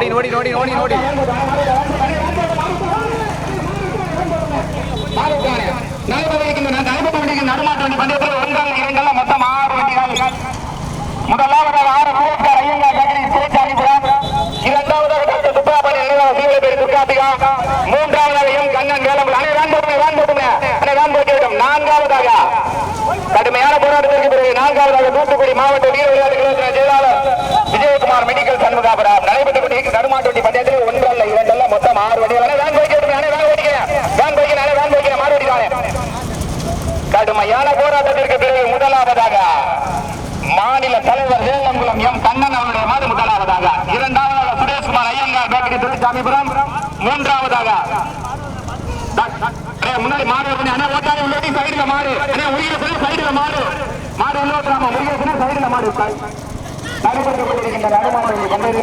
ஓடி ஓடி ஓடி ஓடி ஓடி முதலாவதாக ஆறு நூற்றார் ஐயங்கார் நகரி திருச்சாணிபுரம் இரண்டாவதாக சுப்பாபதி நினைவாக சீவலை பேர் துர்காபிகா மூன்றாவதாக எம் கண்ணன் வேலம்பல் அனை ராம் போட்டுமே நான்காவதாக கடுமையான போராட்டத்திற்கு பிறகு நான்காவதாக தூத்துக்குடி மாவட்ட வீர விளையாட்டு ஆர் மெடிக்கல் சண்முகாபுரம். நடைபெற்றுக் கொண்டிருக்கும் நடுமாட்டு ஒன்று அல்ல இரண்டு அல்ல மொத்தம் ஆறு வண்டி அனை ரான் போய்க்கு விடுங்க அனை போய்க்கிறேன் வேன் போய்க்கிறேன் வேன் போய்க்கிறேன் மாறு வண்டிதானே கடுமையான போராட்டத்திற்கு பிறகு முதலாவதாக மாநில தலைவர் வேலங்குளம் எம். கண்ணன் அவருடைய மாடு முதலாவதாக. இரண்டாவதாக சுரேஷ்குமார் ஐயங்கார் பேக்கரி துரைசாமிபுரம் மூன்றாவதாக முன்னாடி மாடு இருக்கு. ஓட்டாளி உள்ளோட்டி சைடுல மாறு. அண்ணே, முருகேசன் சைடுல மாறு. மாடு உள்ளோட்டுறாம முருகேசன் சைடுல மாடு நடைபெற்றுக்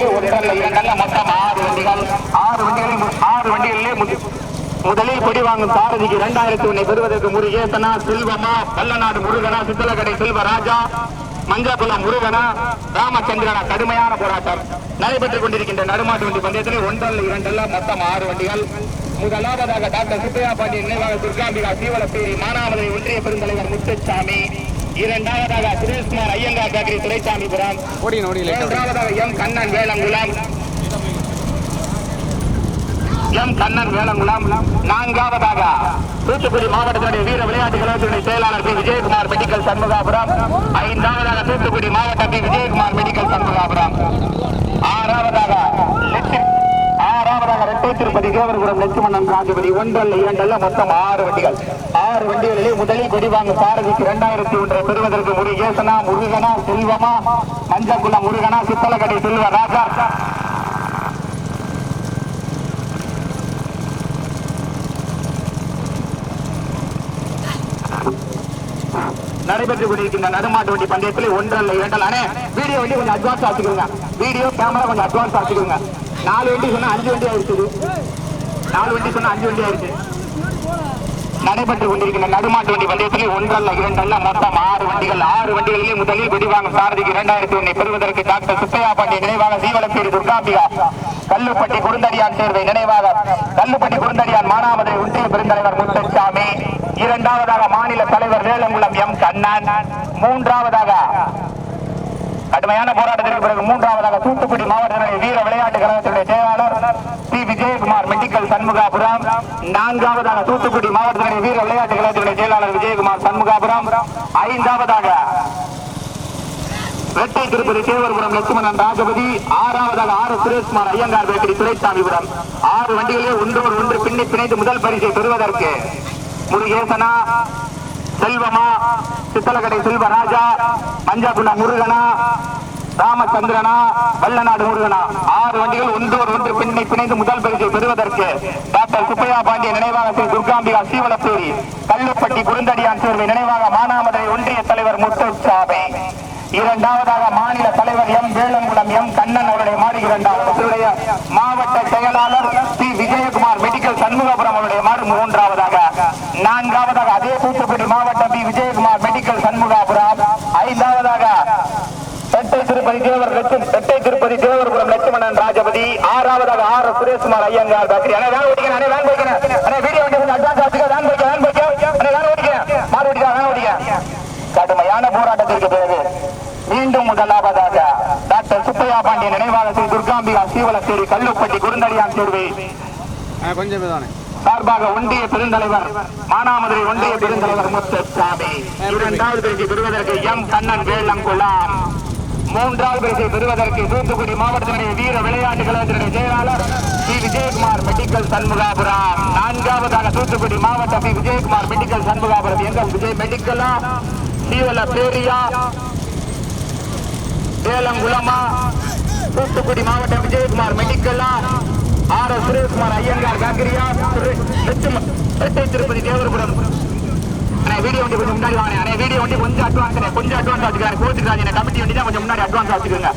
ஒரு இரண்டல்ல மொத்தம் ஆறு வண்டிகள் ஆறு வண்டிகளில் ஆறு வண்டிகளிலே முதலில் கொடி வாங்கும் சாரதிக்கு இரண்டாயிரத்தி ஒன்னை பெறுவதற்கு முருகேசனா செல்வமா பல்லநாடு முருகனா சித்தலக்கடை செல்வராஜா மஞ்சபுலம் முருகனா ராமச்சந்திரனா கடுமையான போராட்டம். நடைபெற்றுக் கொண்டிருக்கின்ற நடுமாட்டு வண்டி பந்தயத்திலே ஒன்றல்ல இரண்டல்ல மொத்தம் ஆறு வண்டிகள். முதலாவதாக டாக்டர் சுப்பையா பாண்டியன் நினைவாக துர்காம்பிகா சீவலப்பேரி மானாமதுரை ஒன்றிய பெருந்தலைவர் முத்துசாமி இரண்டாவதாக சுரேஷ்குமார் ஐயங்கார் பேக்கரி துரைசாமிபுரம். மூன்றாவதாக எம் கண்ணன் வேலங்குளம். எம் கண்ணன் வேலங்குளம். நான்காவதாக தூத்துக்குடி மாவட்டத்தினுடைய வீர விளையாட்டு கழகத்தினுடைய செயலாளர் பி. விஜயகுமார் மெடிக்கல் சண்முகாபுரம். ஐந்தாவதாக தூத்துக்குடி மாவட்ட பி. விஜயகுமார் மெடிக்கல் சண்முகாபுரம். ஆறாவதாக ஆறாவதாக ரெட்டை திருப்பதி தேவரபுரம் லட்சுமணன் ராஜபதி ஒன்றல்ல இரண்டல்ல மொத்தம் ஆறு வண்டிகள். ஆறு வண்டிகளிலே முதலில் கொடி வாங்கும் சாரதிக்கு இரண்டாயிரத்தி ஒன்றை பெறுவதற்கு முருகேசனா முருகனா செல்வமா? மஞ்சக்குள்ள முருகனா சித்தலக்கடை செல்வ ராஜா. நடைபெற்றுக் கொண்டிருக்கின்ற நடுமாட்டு வண்டி பந்தயத்தில் ஒன்றல்ல இரண்டல் அண்ணே வீடியோ வண்டி கொஞ்சம் அட்வான்ஸ் ஆச்சுக்கோங்க வீடியோ கேமரா கொஞ்சம் அட்வான்ஸ் ஆச்சுக்கோங்க நாலு வண்டி சொன்னா அஞ்சு வண்டி ஆயிருக்குது. நாலு வண்டி சொன்னா அஞ்சு வண்டி ஆயிருக்கு நடைபெற்றுக் கொண்டிருக்கின்ற நடுமாட்டு வண்டி பந்தயத்தில் ஒன்றல்ல இரண்டல்ல மொத்தம் ஆறு வண்டிகள். ஆறு வண்டிகளிலே முதலில் வெடிவாங்கும் சாரதிக்கு இரண்டாயிரத்தி ஒன்னை பெறுவதற்கு டாக்டர் சுப்பையா பாண்டிய நினைவாக சீவலப்பேரி துர்காம்பிகா கல்லுப்பட்டி குருந்தடியான் தேர்வை நினைவாக கல்லுப்பட்டி குருந்தடியான் மானாமதுரை ஒன்றிய பெருந்தலைவர் முத்தசாமி இரண்டாவதாக மாநில தலைவர் வேலங்குளம் எம் கண்ணன் மூன்றாவதாக கடுமையான போராட்டத்திற்கு பிறகு மூன்றாவதாக தூத்துக்குடி மாவட்ட வீர விளையாட்டு கழகத்தினுடைய செயலாளர் பி. விஜயகுமார் மெடிக்கல் சண்முகாபுரம். நான்காவதாக தூத்துக்குடி மாவட்டத்தினுடைய வீர விளையாட்டு கழகத்தினுடைய செயலாளர் விஜயகுமார் சண்முகாபுரம். ஐந்தாவதாக வெட்டை திருப்பதி தேவர்புரம் லட்சுமணன் ராஜபதி. ஆறாவதாக ஆறு சுரேஷ்குமார் ஐயங்கார் பேக்கரி துரைசாமிபுரம். ஆறு வண்டிகளே ஒன்றோடு ஒன்று பின்னி பிணைந்து முதல் பரிசை பெறுவதற்கு முருகேசனா செல்வமா சித்தலக்கடை செல்வராஜா மஞ்சக்குள்ள முருகனா ராமச்சந்திரனா வல்லநாடு முருகனா. ஆறு வண்டிகள் ஒன்றோடு ஒன்று பின்னை பிணைந்து முதல் பரிசை பெறுவதற்கு டாக்டர் சுப்பையா பாண்டிய நினைவாக ஸ்ரீ துர்காம்பிகா சீவலப்பேரி கல்லுப்பட்டி குருந்தடியான் சேர்வை நினைவாக மானாமதுரை ஒன்றிய தலைவர் முத்துசாமி இரண்டாவதாக மாநில தலைவர் எம் வேலங்குளம் எம் கண்ணன் அவருடைய மாடி இரண்டாவது மாவட்ட செயலாளர் பி விஜயகுமார் மெடிக்கல் சண்முகபுரம் அவருடைய மாடு மூன்றாவதாக நான்காவதாக அதே தூத்துக்குடி மாவட்டம் பி. விஜயகுமார் மெடிக்கல் சண்முகாபுரம். ஐந்தாவதாக பெட்டை திருப்பதி தேவர் லட்சுமி பெட்டை திருப்பதி தேவர்புரம் லட்சுமணன் ராஜபதி. ஆறாவதாக ஆர். சுரேஷ்குமார் ஐயங்கார் பாக்கரி அண்ணே வேன் ஓடிக்கிறேன் அண்ணே வேன் போய்க்கிறேன் அண்ணே வீடியோ வண்டி அட்வான்ஸ் ஆச்சுக்க வேன் போய்க்க வேன் போய்க்க. அண்ணே வேன் ஓடிக்கிறேன் மாடு ஓடிக்கிறேன் வேன் ஓடிக்கிறேன் கடுமையான போராட்டத்திற்கு பிறகு மீண்டும் முதலாவதாக டாக்டர் சுப்பையா பாண்டிய நினைவாக ஸ்ரீ துர்காம்பிகா சீவலத்தேரி கல்லுப்பட்டி குருந்தடியான் தேர்வை கொஞ்சம் தானே சார்பாக ஒன்றிய பெருந்தலைவர் மானாமதுரை ஒன்றிய பெருந்தலைவர் முத்துசாமி. இரண்டாவது பரிசு பெறுவதற்கு எம் கண்ணன் வேலங்குளம். மூன்றாவது பரிசை பெறுவதற்கு தூத்துக்குடி மாவட்டத்தினுடைய வீர விளையாட்டு கழகத்தினுடைய செயலாளர் பி விஜயகுமார் மெடிக்கல் சண்முகாபுரம். நான்காவதாக தூத்துக்குடி மாவட்டம் பி விஜயகுமார் மெடிக்கல் சண்முகாபுரம். எங்க விஜய் மெடிக்கலா? சீவல பேரியா? சேலங்குளமா தூத்துக்குடி மாவட்டம் விஜயகுமார் மெடிக்கலா? ஆர் எஸ் சுரேஷ்குமார் ஐயங்கார் காக்கிரியா இரட்டை திருப்பதி தேவரபுரம். வீடியோ வண்டி கொஞ்சம் முன்னாடி வாங்க அண்ணே வீடியோ வண்டி கொஞ்சம் அட்வான்ஸ் கொஞ்சம் அட்வான்ஸ் ஆச்சுக்காரு கோச்சுக்காங்க கமிட்டி வண்டி தான் கொஞ்சம் முன்னாடி அட்வான்ஸ் ஆச்சுக்கோங்க.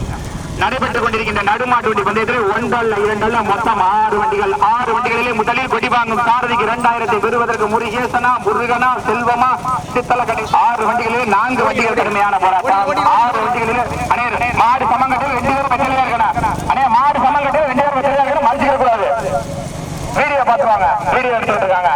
நடைபெற்றுக் கொண்டிருக்கின்ற நடுமாட்டு வண்டி பந்தயத்தில் ஒன்றல்ல இரண்டல்ல மொத்தம் ஆறு வண்டிகள். ஆறு வண்டிகளிலே முதலில் கொடி வாங்கும் சாரதிக்கு இரண்டாயிரத்தை பெறுவதற்கு முருகேசனா முருகனா செல்வமா சித்தல கடை ஆறு வண்டிகளிலே நான்கு வண்டிகள் கடுமையான போராட்டம். ஆறு வண்டிகளிலே மாடு சமங்கட்டு ரெண்டு பேரும் பாத்துவாங்க வீடியோ எடுத்துட்டு இருக்காங்க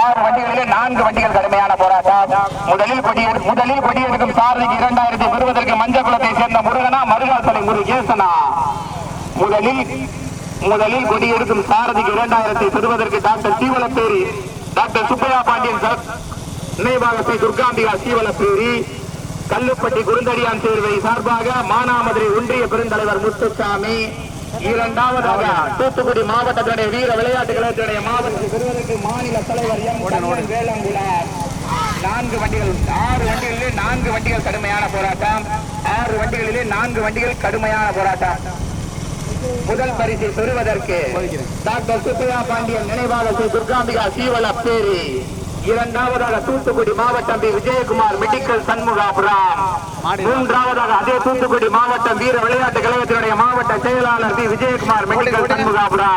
ஆறு வண்டிகளிலே நான்கு வண்டிகள் கடுமையான போராட்டம். முதலில் கொடி முதலில் கொடி எடுக்கும் சாரதிக்கு இரண்டாயிரத்தி இருபதற்கு மஞ்சள் குளத்தை சேர்ந்த முருகனா மருகாசலை முருகேசனா முதலில் முதலில் கொடி எடுக்கும் சாரதிக்கு இரண்டாயிரத்தி இருபதற்கு doctor Seevalaperi doctor Subbaiah Pandian sir நினைவாக ஸ்ரீ துர்காம்பிகா சீவலப்பேரி. கல்லுப்பட்டி குருந்தடியான் தேர்வை சார்பாக மானாமதுரை ஒன்றிய பெருந்தலைவர் முத்துசாமி. இரண்டாவதாக தூத்துக்குடி மாவட்டத்தினுடைய வீர விளையாட்டு கழகத்தினுடைய பெறுவதற்கு மாநில தலைவர் எம். நான்கு வண்டிகள் ஆறு வண்டிகளிலே நான்கு வண்டிகள் கடுமையான போராட்டம். ஆறு வண்டிகளிலே நான்கு வண்டிகள் கடுமையான போராட்டம். முதல் பரிசை பெறுவதற்கு டாக்டர் சுப்பையா பாண்டியன் நினைவாக ஸ்ரீ துர்காம்பிகா பேரி. இரண்டாவதாக தூத்துக்குடி மாவட்டம் பி. விஜயகுமார் மெடிக்கல் சண்முகாபுரம். மூன்றாவதாக அதே தூத்துக்குடி மாவட்டம் வீர விளையாட்டு கழகத்தினுடைய மாவட்ட செயலாளர் பி விஜயகுமார் மெடிக்கல் சண்முகாபுரா.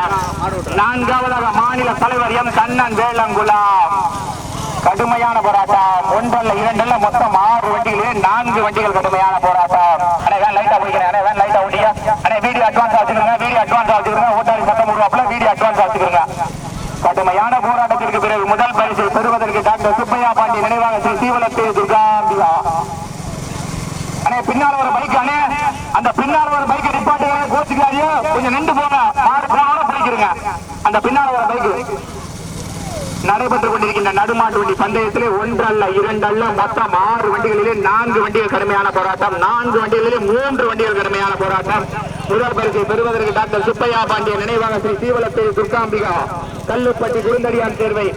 நான்காவதாக மாநில தலைவர் எம். கண்ணன் வேளங்குலா கடுமையான போராட்டம். ஒன்றல்ல இரண்டல்ல மொத்தம் ஆறு வண்டிகளே நான்கு வண்டிகள் கடுமையான போராட்டம். அண்ணே வேன் லைட்டா முடிக்கிறேன் அண்ணே வேன் லைட்டா ஓட்டியா அண்ணே வீடியோ அட்வான்ஸ் வச்சுக்கிறேங்க வீடியோ அட்வான்ஸ் வச்சுக்கிறேங்க ஓட்டாரி சட்டம் உருவாப்புல வீடியோ அட்வான்ஸ் வச்சுக்கிறேங்க கடுமையான போராட்டத்திற்கு பிறகு முதல் பரிசு பெறுவதற்கு டாக்டர் சுப்பையா பாண்டி நினைவாக ஸ்ரீ சீவலத்தே துர்காம்பிகா அண்ணே பின்னால ஒரு பைக் அண்ணே அந்த பின்னால ஒரு பைக்கை நிப்பாட்டுங்க கோச்சுக்காதீங்க கொஞ்சம் நின்று போங்க. மாடு போனோட அந்த பின்னால வர பைக்கு நடைபெற்றுக் கொண்டிருக்கின்ற நடுமாட்டு வண்டி பந்தயத்திலே ஒன்றல்ல இரண்டல்ல மொத்தம் ஆறு வண்டிகளிலே நான்கு வண்டிகள் கடுமையான போராட்டம். நான்கு வண்டிகளிலே மூன்று வண்டிகள் கடுமையான போராட்டம். முதல் பரிசை பெறுவதற்கு டாக்டர் சுப்பையா பாண்டிய நினைவாக ஸ்ரீ சீவலத்தை துர்காம்பிகா கல்லுப்பட்டி குருந்தடியான் தேர்வை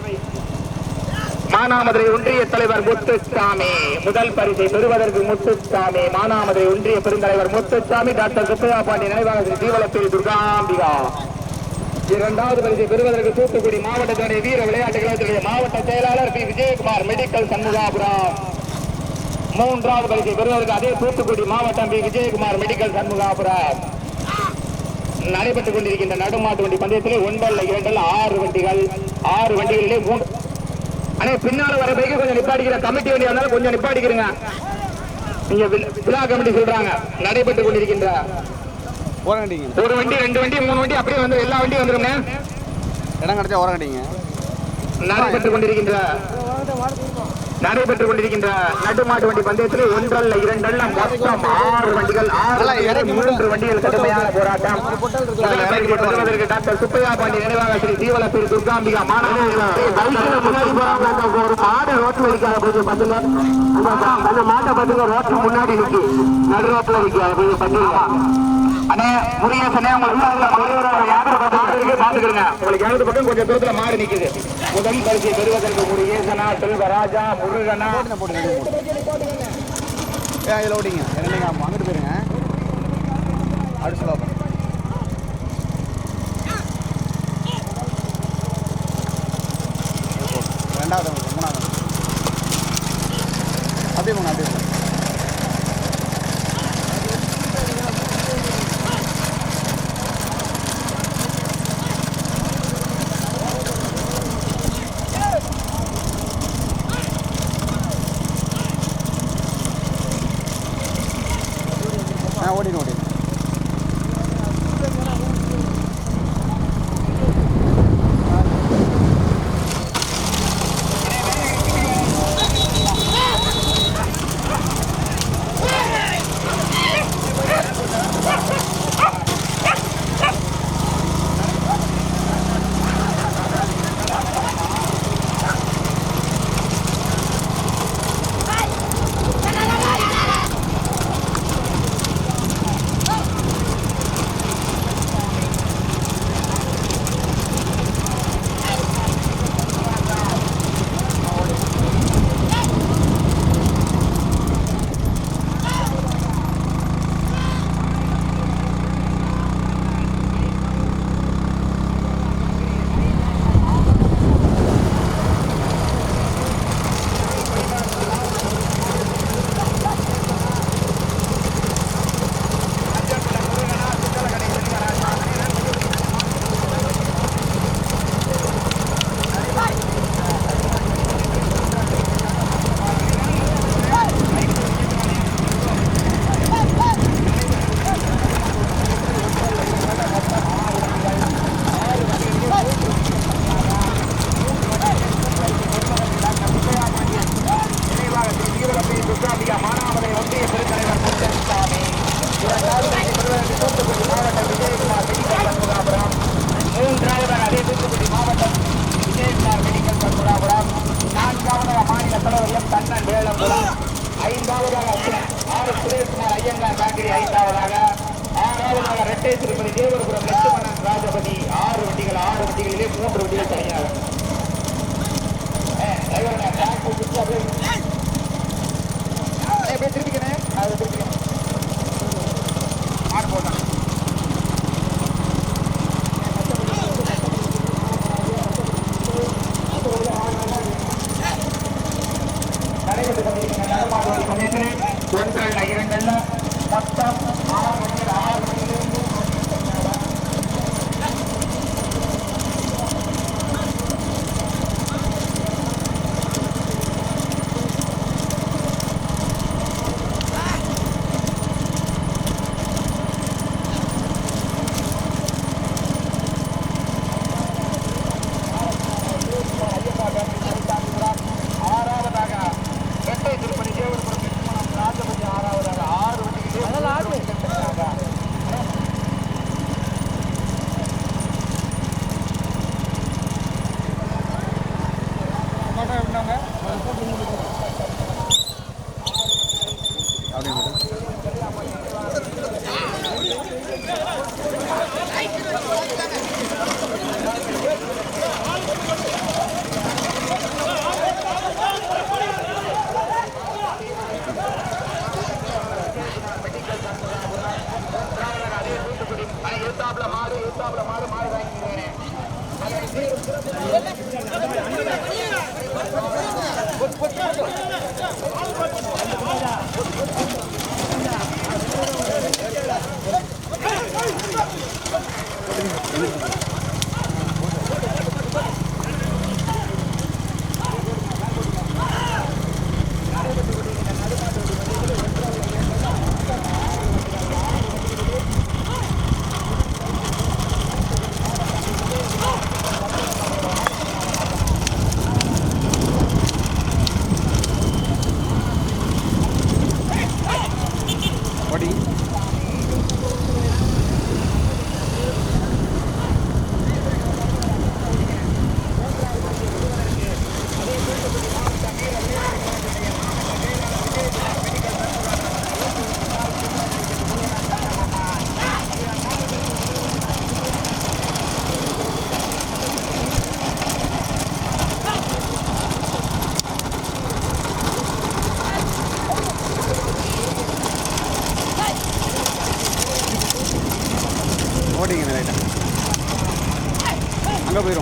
மானாமதுரை ஒன்றிய தலைவர் முத்துசாமி முதல் பரிசை பெறுவதற்கு முத்துசாமி மானாமதுரை ஒன்றிய பெருந்தலைவர் முத்துசாமி டாக்டர் சுப்பையா பாண்டிய நினைவாக ஸ்ரீ சீவலப்பேரி துர்காம்பிகா இரண்டாவது பரிசை பெறுவதற்கு தூத்துக்குடி மாவட்டத்தினுடைய வீர விளையாட்டு கழகத்தினுடைய மாவட்ட செயலாளர் பி. விஜயகுமார் மெடிக்கல் சண்முகாபுரம். மூன்றாவது பரிசை பெறுவதற்கு அதே தூத்துக்குடி மாவட்டம் பி. விஜயகுமார் மெடிக்கல் சண்முகாபுரம். நடைபெற்றுக் கொண்டிருக்கின்ற நடுமாட்டு வண்டி பந்தயத்தில் ஒன்றல்ல இரண்டல்ல ஆறு வண்டிகள் ஆறு வண்டிகளிலே மூன்று அண்ணே பின்னால வர பைக்கு கொஞ்சம் நிப்பாடிக்கிற கமிட்டி வண்டி வந்தாலும் கொஞ்சம் நிப்பாடிக்கிறீங்க நீங்க விழா கமிட்டி சொல்றாங்க. நடைபெற்றுக் கொண்டிருக்கின்ற ஒரு வண்டி ரெண்டு வண்டி மூணு வண்டி அப்படியே வந்து எல்லா வண்டியும் வந்துருங்க. இடம் கிடைச்சா ஓரம் நடைபெற்றுக் கொண்டிருக்கின்ற நடைபெற்றுக் கொண்டிருக்கின்ற நடு மாட்டு வண்டி பந்தயத்திலே ஒன்றல்ல இரண்டல்ல மொத்தம் ஆறு வண்டிகள் ஆறு மூன்று வண்டிகள் கடுமையான போராட்டம். டாக்டர் சுப்பையா பாண்டி நினைவாக ஸ்ரீ தீவலப்பேரி துர்காம்பிகா மாணவர்கள் ஒரு மாடு ரோட்ல இருக்காங்க கொஞ்சம் பத்துங்க அந்த மாட்டை பத்துங்க ரோட்ல முன்னாடி நிக்கு. நடு ரோட்ல நிக்காது கொஞ்சம் பத்துங்க அண்ணே முருகேசனே உங்களுக்கு யாரு பாத்துக்கிறேங்க உங்களுக்கு யாரு பக்கம் கொஞ்சம் தூரத்துல மாறி நிக்குது. முதல் பரிசை பெறுவதற்கு முருகேசனா செல்வராஜா முருகனா. போட்டுங்க இதில் ஓட்டிங்க ஆமாம் அங்கிட்டு போயிருங்க. ரெண்டாவது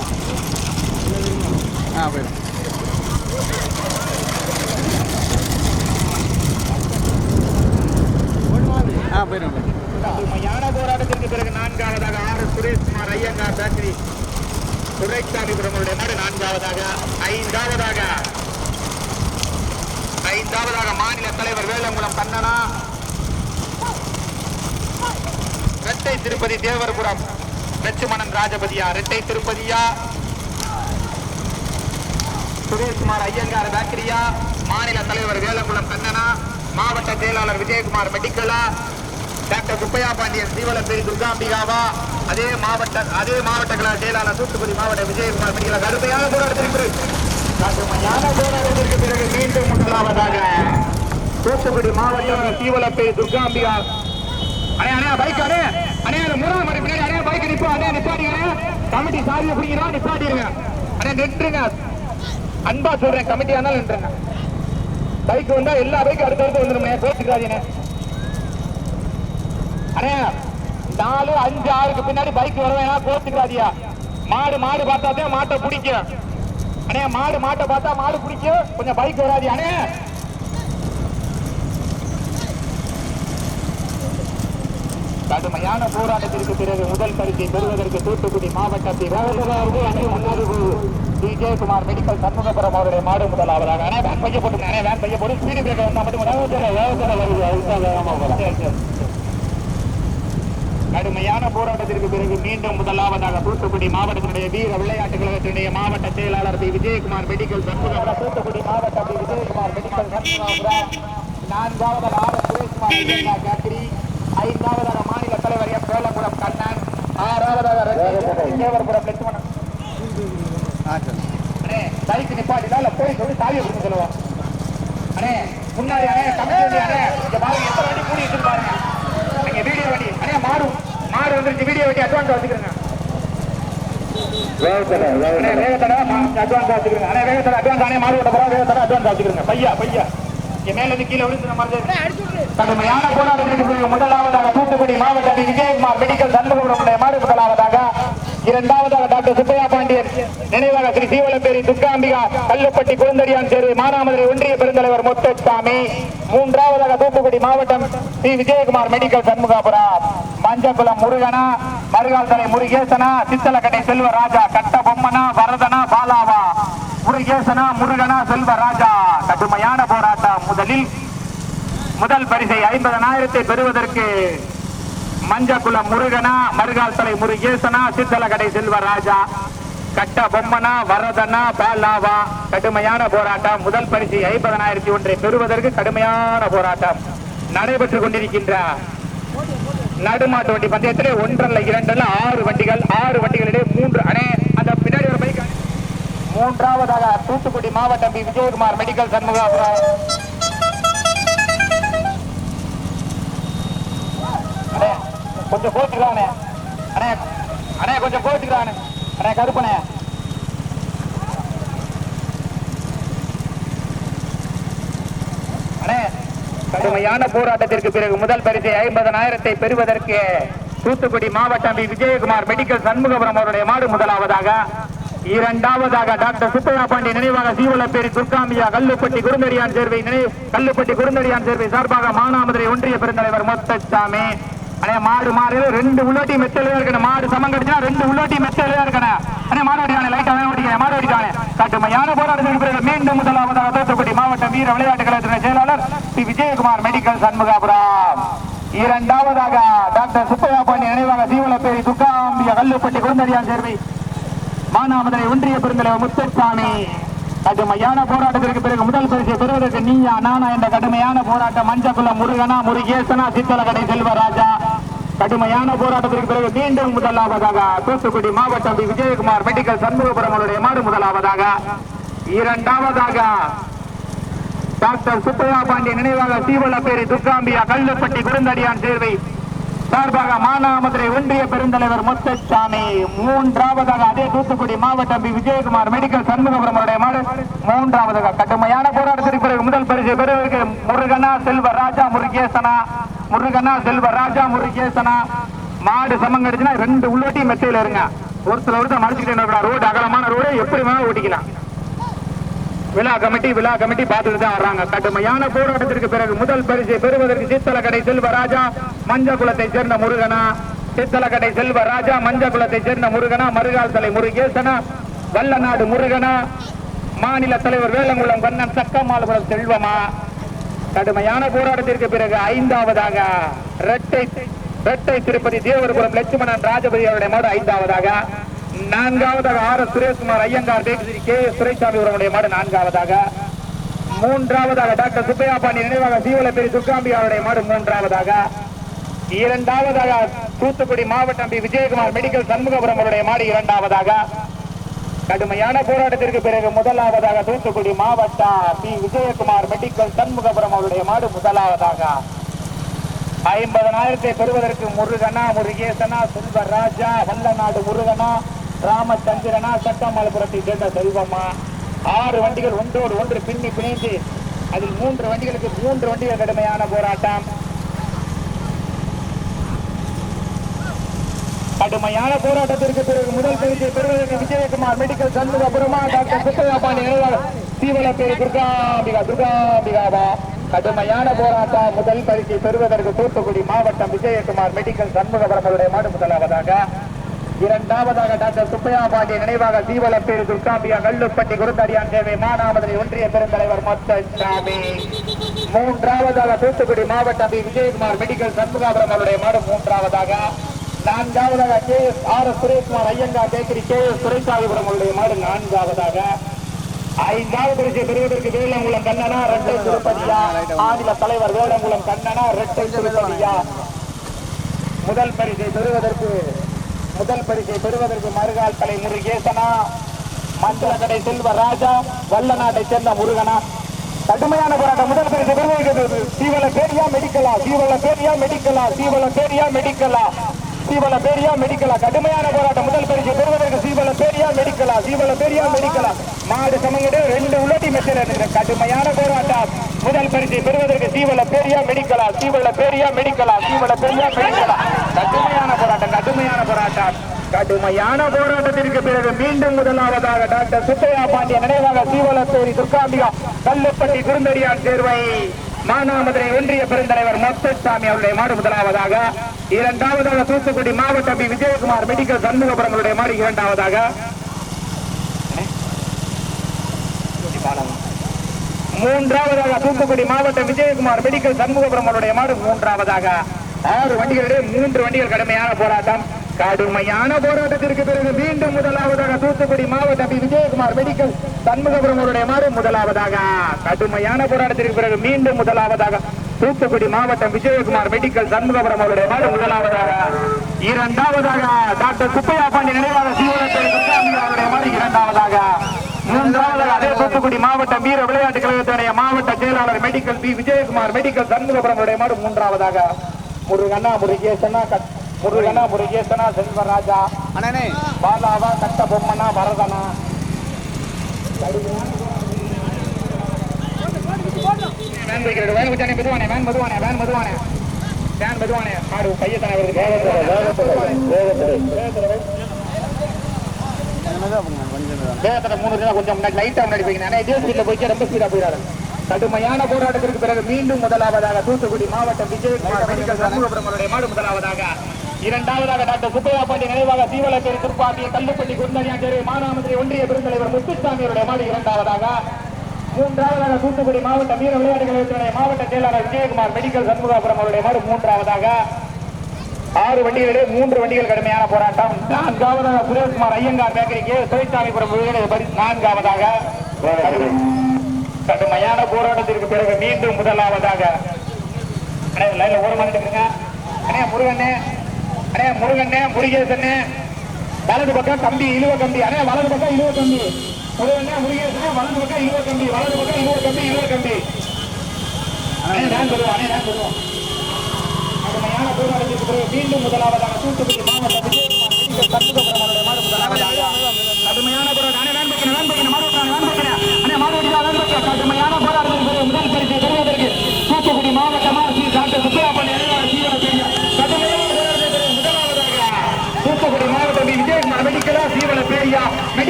போயிடும் ஆ போயிடும் ஆ போயிடும் போயிடும் போராட்டத்திற்கு பிறகு நான்காவதாக ஆர் சுரேஷ்குமார் ஐயங்கார் சாஸ்திரி துரைசாமி பிரமருடைய நாடு நான்காவதாக ஐந்தாவதாக ஐந்தாவதாக மாநில தலைவர் வேலங்குளம் கண்ணனா இரட்டை திருப்பதி தேவர்புரம். லட்சுமணன் ராஜபதியா இரட்டை திருப்பதியா? சுரேஷ்குமார் ஐயங்கார் பேக்கரியா? மாநில தலைவர் வேலங்குளம் கண்ணனா? மாவட்ட செயலாளர் விஜயகுமார் மெடிக்கலா டாக்டர் சுப்பையா பாண்டியன் சீவலப்பேரி துர்காம்பிகாவா? அதே மாவட்ட அதே மாவட்ட கலா செயலாளர் தூத்துக்குடி மாவட்ட விஜயகுமார் மெடிக்கலா கடுமையான போராட்டத்திற்கு கடுமையான போராட்டத்திற்கு பிறகு மீண்டும் முதலாவதாக தூத்துக்குடி மாவட்டம் சீவலப்பேரி துர்காம்பிகா அண்ணே அண்ணே பைக் அண்ணே அண்ணே அந்த மூணாவது மணி பின்னாடி. அண்ணே பைக் நிப்பா அண்ணே நிப்பாட்டிங்க கமிட்டி சாவியை பிடிக்கிறோம் நிப்பாட்டிருங்க. அண்ணே நின்றுங்க. அன்பா சொல்றேன் கமிட்டியா இருந்தாலும் நின்றுங்க. பைக் வந்தா எல்லா பைக்கும் அடுத்தடுத்து வந்துடும் பேசிக்கிறாதீங்க. அண்ணே நாலு அஞ்சு ஆறுக்கு பின்னாடி பைக் வருவேன் கோச்சுக்கிறாதியா மாடு மாடு பார்த்தா தான் மாட்டை பிடிக்கும். அண்ணே மாடு மாட்டை பார்த்தா மாடு பிடிக்கும். கொஞ்சம் பைக் வராது அண்ணே கடுமையான போராட்டத்திற்கு பிறகு முதல் பரிசை பெறுவதற்கு தூத்துக்குடி மாவட்டத்தில் டி. ஜெயக்குமார் மெடிக்கல் சண்முகபுரம் அவருடைய மாடு முதலாவதாக. அண்ணே வேன் பைய போட்டு அண்ணே வேன் பைய போட்டு ஸ்பீடு பிரேக்கர் வந்தா மட்டும் கடுமையான போராட்டத்திற்கு பிறகு மீண்டும் முதலாவதாக தூத்துக்குடி மாவட்டத்தினுடைய வீர விளையாட்டு கழகத்தினுடைய மாவட்ட செயலாளர் பி விஜயகுமார் மெடிக்கல் சண்முகபுரம். தூத்துக்குடி மாவட்டம் பி விஜயகுமார் மெடிக்கல் சண்முகபுரம். நான்காவதாக ஆர். சுரேஷ்குமார் மாநில தலைவர் எம் வேலங்குளம் கண்ணன் ஆறாவதாக தேவர்புரம் லட்சுமணன். பைக் நிப்பாட்டினா இல்ல போய் சொல்லி சாவியை கொடுக்க சொல்லுவோம் அண்ணே முன்னாடி அண்ணே வண்டி அண்ணே பாருங்க எத்தனை வண்டி கூடி இருக்கு பாருங்க. அங்க வீடியோ வண்டி. அண்ணே மாடு மாடு வந்துருச்சு வீடியோ வெட்டி அட்வான்ஸ் வச்சுக்கிறேங்க. அண்ணே, வேகத்தடை அட்வான்ஸ் வச்சுக்கிறேங்க. அண்ணே வேகத்தடை அட்வான்ஸ் அண்ணே மாடு ஓட்ட போறோம் வேகத்தடை அட்வான்ஸ் வச்சுக்கிறேங்க. பையா பையா. மேல இருந்து கீழே விழுந்து மாதிரி கடுமையான போராட்டத்திற்கு பிறகு முதலாவதாக தூத்துக்குடி மாவட்ட விஜயகுமார் மெடிக்கல் சண்முகமுடைய மாடு முதலாவதாக இரண்டாவதாக டாக்டர் சுப்பையா பாண்டியன் நினைவாக ஸ்ரீ சீவலப்பேரி துர்காம்பிகா கல்லுப்பட்டி குழந்தடியான் சேர்வு மானாமதுரை ஒன்றிய பெருந்தலைவர் முத்துசாமி மூன்றாவதாக தூத்துக்குடி மாவட்டம் ஸ்ரீ விஜயகுமார் மெடிக்கல் சண்முகாபுரம் மஞ்சக்குளம் முருகனா மருகால் தலை முருகேசனா சித்தலக்கட்டை செல்வராஜா கட்ட பொம்மனா வரதனா பாலாவா முருகேசனா முருகனா செல்வராஜா. கடுமையான போராட்டம். முதலில் முதல் பரிசை ஐம்பதனாயிரத்தை பெறுவதற்கு மஞ்சக்குளம் முருகனா மருகால் தலை முருகேசனா சித்தலகடை செல்வராஜா. கட்ட பொம்மனா வரதனா பாலாவா. கடுமையான போராட்டம். முதல் பரிசு ஐம்பதனாயிரத்தி ஒன்றை பெறுவதற்கு கடுமையான போராட்டம். நடைபெற்றுக் கொண்டிருக்கின்ற நடுமாட்டு வண்டி பந்தயத்திலே ஒன்றல்ல இரண்டல்ல ஆறு வண்டிகள் ஆறு வண்டிகளிலே மூன்று அணை அந்த பின்னாடி ஒரு பைக் மூன்றாவதாக தூத்துக்குடி மாவட்டம் பி. விஜயகுமார் மெடிக்கல் சண்முகாபுரம் கொஞ்சம் கோச்சுக்கிறானே அண்ணே. அண்ணே கொஞ்சம் கோச்சுக்கிறானே அண்ணே. கருப்பனே கடுமையான போராட்டத்திற்கு பிறகு முதல் பரிசை ஐம்பதனாயிரத்தை பெறுவதற்கு தூத்துக்குடி மாவட்டம் பி. விஜயகுமார் மெடிக்கல் சண்முகபுரம் அவருடைய மாடு முதலாவதாக இரண்டாவதாக டாக்டர் சுப்பையா பாண்டி நினைவாக சீவலப்பேரி துர்காமியா கல்லுப்பட்டி குருந்தடியான் சேர்வை நினைவு கல்லுப்பட்டி குருந்தடியான் சேர்வை சார்பாக மானாமதுரை ஒன்றிய பெருந்தலைவர் மொத்தசாமி அண்ணே மாடு மாடு ரெண்டு உள்ளோட்டி மெத்தலையா இருக்கணும். மாடு சமம் கிடைச்சா ரெண்டு உள்ளோட்டி மெத்தலையா இருக்கணும். அண்ணே மாடு ஓடிக்கானே லைட்டா வேணும் ஓடிக்கானே மாடு ஓடிக்கானே கட்டுமையான போராட்டத்திற்கு பிறகு மீண்டும் முதலாவதாக தூத்துக்குடி மாவட்ட வீர விளையாட்டு கழகத்தின் செயலாளர் பி விஜயகுமார் மெடிக்கல் சண்முகாபுரம். இரண்டாவதாக டாக்டர் சுப்பையா பாண்டி நினைவாக சீவலப்பேரி துக்காம்பிய கல்லுப்பட்டி குருந்தடியான் சேர்வை மானாமதுரை ஒன்றிய பெருந்தலைவர் முத்துசாமி கடுமையான போராட்டத்திற்கு பிறகு முதல் பரிசை பெறுவதற்கு நீயா நானா என்ற கடுமையான போராட்டம் மஞ்சக்குள்ள முருகனா முருகேசனா சித்தலகடை செல்வராஜா கடுமையான போராட்டத்திற்கு பிறகு மீண்டும் முதலாவதாக தூத்துக்குடி மாவட்டம் வி. விஜயகுமார் மெடிக்கல் சண்முகபுரம் அவருடைய மாடு முதலாவதாக இரண்டாவதாக டாக்டர் சுப்பையா பாண்டிய நினைவாக சீவலப்பேரி துர்காம்பியா கல்லுப்பட்டி குருந்தடியான் சேர்வை சார்பாக மானாமதுரை ஒன்றிய பெருந்தலைவர் முத்துசாமி மூன்றாவதாக அதே தூத்துக்குடி மாவட்டம் பி. விஜயகுமார் மெடிக்கல் சண்முகபுரம் அவருடைய மாடு மூன்றாவதாக கடுமையான போராட்டத்திற்கு பிறகு முதல் பரிசு பெறுவதற்கு முருகனா செல்வ ராஜா முருகேசனா முருகனா செல்வ ராஜா முருகேசனா. மாடு சமங்கடிச்சுன்னா ரெண்டு உள்ளோட்டி மெத்தையில இருங்க. ஒருத்தர் ஒருத்தர் மறைச்சிக்கிட்டே ரோடு அகலமான ரோடு எப்படி வேணாலும் ஓட்டிக்கலாம். விழா கமிட்டி விழா கமிட்டி பார்த்துட்டு தான் வர்றாங்க. கடுமையான போராட்டத்திற்கு பிறகு முதல் பரிசை பெறுவதற்கு சித்தலக்கடை செல்வராஜா மஞ்சகுலத்தை சேர்ந்த முருகனா. சித்தலக்கடை செல்வராஜா மஞ்சகுலத்தை சேர்ந்த முருகனா மருகால் தலை முருகேசனா வல்லநாடு முருகனா. மாநில தலைவர் வேலங்குளம் கண்ணன் சக்கமாலபுரம் செல்வமா. கடுமையான போராட்டத்திற்கு பிறகு ஐந்தாவதாக இரட்டை இரட்டை திருப்பதி தேவரபுரம் லட்சுமணன் ராஜபதி அவருடைய மாடு ஐந்தாவதாக. நான்காவதாக R S Sureshkumar Iyengar Devasri K S Duraisamy அவருடைய மாடு நான்காவதாக. மூன்றாவதாக டாக்டர் சுப்பையா பாண்டி நினைவாக சீவலப்பேரி துர்காம்பி அவருடைய மாடு மூன்றாவதாக. இரண்டாவதாக தூத்துக்குடி மாவட்டம் பி விஜயகுமார் மெடிக்கல் சண்முகபுரம் அவருடைய மாடு இரண்டாவதாக. கடுமையான போராட்டத்திற்கு பிறகு முதலாவதாக தூத்துக்குடி மாவட்டம் பி விஜயகுமார் மெடிக்கல் சண்முகபுரம் அவருடைய மாடு முதலாவதாக. ஐம்பதனாயிரத்தை பெறுவதற்கு முருகனா முருகேசனா செல்வராஜா வல்லநாடு முருகனா ராமச்சந்திரனா சட்டமலபுரத்தை சேர்ந்த செல்வம்மா. ஆறு வண்டிகள் ஒன்றோடு ஒன்று பின்னி பிணைந்து அதில் மூன்று வண்டிகளுக்கு மூன்று வண்டிகள் கடுமையான போராட்டம். கடுமையான போராட்டத்திற்கு பிறகு முதல் பரிசை பெறுவதற்கு விஜயகுமார் மெடிக்கல் சண்முகபுரமா டாக்டர் சுப்பையா பாண்டி நினைவாளர் துர்காம்பிகா துர்காம்பிகாவா கடுமையான போராட்டம். முதல் பரிசை பெறுவதற்கு தூத்துக்குடி மாவட்டம் விஜயகுமார் மெடிக்கல் சண்முகபுரம் அவருடைய மாடு முதலாவதாக. இரண்டாவதாக டாக்டர் சுப்பையா பாண்டிய நினைவாக தீவலப்பேர் துர்காம்பியா கல்லுப்பட்டி குருந்தடியான் சேவை மானாமதுரை ஒன்றிய பெருந்தலைவர் மொத்தசாமி மூன்றாவதாக தூத்துக்குடி மாவட்டம் பி. விஜயகுமார் மெடிக்கல் சண்முகாபுரம் அவருடைய மாடு மூன்றாவதாக. நான்காவதாக K. S. R. S. Sureshkumar Iyengar bakery K. S. Duraisamypuram அவருடைய மாடு நான்காவதாக. ஐந்தாவது பரிசை பெறுவதற்கு வேலங்குளம் கண்ணனா ரெட்டை திருப்பதியா. மாநில தலைவர் வேலங்குளம் கண்ணனா ரெட்டை திருப்பதியா. முதல் பரிசை பெறுவதற்கு முதல் பரிசை பெறுவதற்கு மறுகால் தலை முருகேசனா மஞ்சளக்கடை செல்வ ராஜா வல்லநாட்டை சேர்ந்த முருகனா. கடுமையான போராட்டம். முதல் பரிசு பெறுவதற்கு சீவல பேரியா மெடிக்கலா சீவல பேரியா மெடிக்கலா சீவல பேரியா மெடிக்கலா சீவல பேரியா மெடிக்கலா. கடுமையான போராட்டம். முதல் பரிசு பெறுவதற்கு சீவல பேரியா மெடிக்கலா சீவல பேரியா மெடிக்கலா. மாடு சமங்கிட்டு ரெண்டு உள்ளடி மெச்சல இருக்கிற கடுமையான போராட்டம். முதல் பரிசை பெறுவதற்கு சீவல பேரியா மெடிக்கலா சீவல பேரியா மெடிக்கலா சீவல பேரியா மெடிக்கலா. கடுமையான கடுமையான போராட்டத்திற்கு பிறகு மீண்டும் முதலாவதாக டாக்டர் சுப்பையா பாண்டிய நினைவாக சீவலப்பேரி துர்காம்பிகா கல்லுப்பட்டி குருந்தடியார் தேர்வை மானாமதுரை ஒன்றிய பெருந்தலைவர் மொத்தசாமி அவருடைய மாடு முதலாவதாக இரண்டாவதாக தூத்துக்குடி மாவட்ட பி. விஜயகுமார் மெடிக்கல் சண்முகபுரங்களுடைய மாடு இரண்டாவதாக. மூன்றாவதாக தூத்துக்குடி மாவட்டம் விஜயகுமார் மெடிக்கல் சண்முகபுரம் அவருடைய மாடு மூன்றாவதாக. ஆறு வண்டிகளிடையே மூன்று வண்டிகள் கடுமையான போராட்டம். கடுமையான போராட்டத்திற்கு பிறகு மீண்டும் முதலாவதாக தூத்துக்குடி மாவட்ட பி. விஜயகுமார் மெடிக்கல் சண்முகபுரம் அவருடைய மாறு முதலாவதாக. கடுமையான போராட்டத்திற்கு பிறகு மீண்டும் முதலாவதாக தூத்துக்குடி மாவட்டம் விஜயகுமார் மெடிக்கல் சண்முகபுரம் அவருடைய மாறு முதலாவதாக. இரண்டாவதாக டாக்டர் சுப்பையா பாண்டி நினைவாக சீவனப்பேரி அவருடைய இரண்டாவதாக. மூன்றாவதாக அதே தூத்துக்குடி மாவட்டம் வீர விளையாட்டு கழகத்துடைய மாவட்ட செயலாளர் medical P. Vijayakumar medical Shanmugapuram அவருடைய மாடு மூன்றாவதாக. முருகண்ணா முருகேசனா முருகண்ணா முருகேசனா செல்வராஜா அண்ணே பாலாவா கட்ட பொம்மனா வரதனா வேன் வைக்கிறது வேன் வச்சானே மெதுவானே வேன் மெதுவானே வேன் மெதுவானே வேன் மெதுவானே மாடு பையத்தனை வருது வேகத்துல மூணு கொஞ்சம் முன்னாடி லைட்டா முன்னாடி போய்க்கணும் ஆனா இதே ஸ்பீட்ல போய்க்க ரொம்ப ஸ்பீடா போயிடாது கடுமையான போராட்டத்திற்கு பிறகு மீண்டும் முதலாவதாக தூத்துக்குடி மாவட்டம் விஜயகுமார் மெடிக்கல் சண்முகபுரம் மாடு முதலாவதாக. இரண்டாவதாக டாக்டர் சுப்பையா பாண்டி நினைவாக சீவலப்பேரி திருப்பாட்டிய கல்லுப்பள்ளி குந்தனியாச்சேரி மானாமதுரை ஒன்றிய பெருந்தலைவர் முத்துசாமியருடைய மாடு இரண்டாவதாக. மூன்றாவதாக தூத்துக்குடி மாவட்ட வீர விளையாட்டு கழகத்தினுடைய மாவட்ட செயலாளர் விஜயகுமார் மெடிக்கல் சண்முகாபுரம் அவருடைய மாடு மூன்றாவதாக. ஆறு வண்டிகளிலே மூன்று வண்டிகள் கடுமையான போராட்டம். நான்காவதாக சுரேஷ்குமார் ஐயங்கார் பேக்கரிக்கு தொழிற்சாலைபுரம் வீடு நான்காவதாக. கடுமையான போராட்டத்திற்கு பிறகு மீண்டும் முதலாவதாக. அண்ணே லைன்ல ஓர மாட்டேங்க அண்ணே முருகண்ணே. அண்ணே முருகண்ணே முருகேசண்ணே. வலது பக்கம் கம்பி இழுவ கம்பி அண்ணே வலது பக்கம் இழுவ கம்பி முருகண்ணே முருகேசனே வலது பக்கம் இழுவ கம்பி வலது பக்கம் இழுவ கம்பி இழுவ கம்பி அண்ணே நான் சொல்லுவோம் அண்ணே நான் சொல்லுவோம் கடுமையான போராட்டத்திற்கு பிறகு மீண்டும் முதலாவதாக தூத்துக்குடி மாவட்டம் விஜயகுமார் மெடிக்கல் சண்முகபுரம் அவருடைய மாடு முதலாவதாக கடுமையான போராட்டம் அண்ணே வேன் பைக்கணும் வேன் பைக்கணும் மாடு ஓட்டுறாங்க வேன் பைக்கணும் அண்ணே மாடு ஓட்டிடா வேன் பைக்கணும் கடுமையான போராட்டத்திற்கு பிறகு முதல் பரிசை பெறுவதற்கு தூத்துக்குடி மாவட்டமா ஸ்ரீ டாக்டர் சுப்பையாப்பள்ளி அறிவாளர் ஜீவன பெரிய கடுமையான போராட்டத்திற்கு பிறகு முதலாவதாக தூத்துக்குடி மாவட்டம் வி. விஜயகுமார் மெடிக்கலா சீவல பேரியா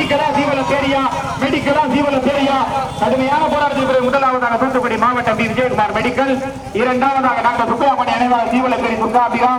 மெடிக்கலா தீவல தேடியா மெடிக்கலா தீவல தேடியா கடுமையான போராட்டத்தில் பிறகு முதலாவதாக தூத்துக்குடி மாவட்டம் பி. விஜயகுமார் மெடிக்கல் இரண்டாவதாக டாக்டர் சுப்பையாமணி அனைவாக தீவல தேடி துர்காபிகா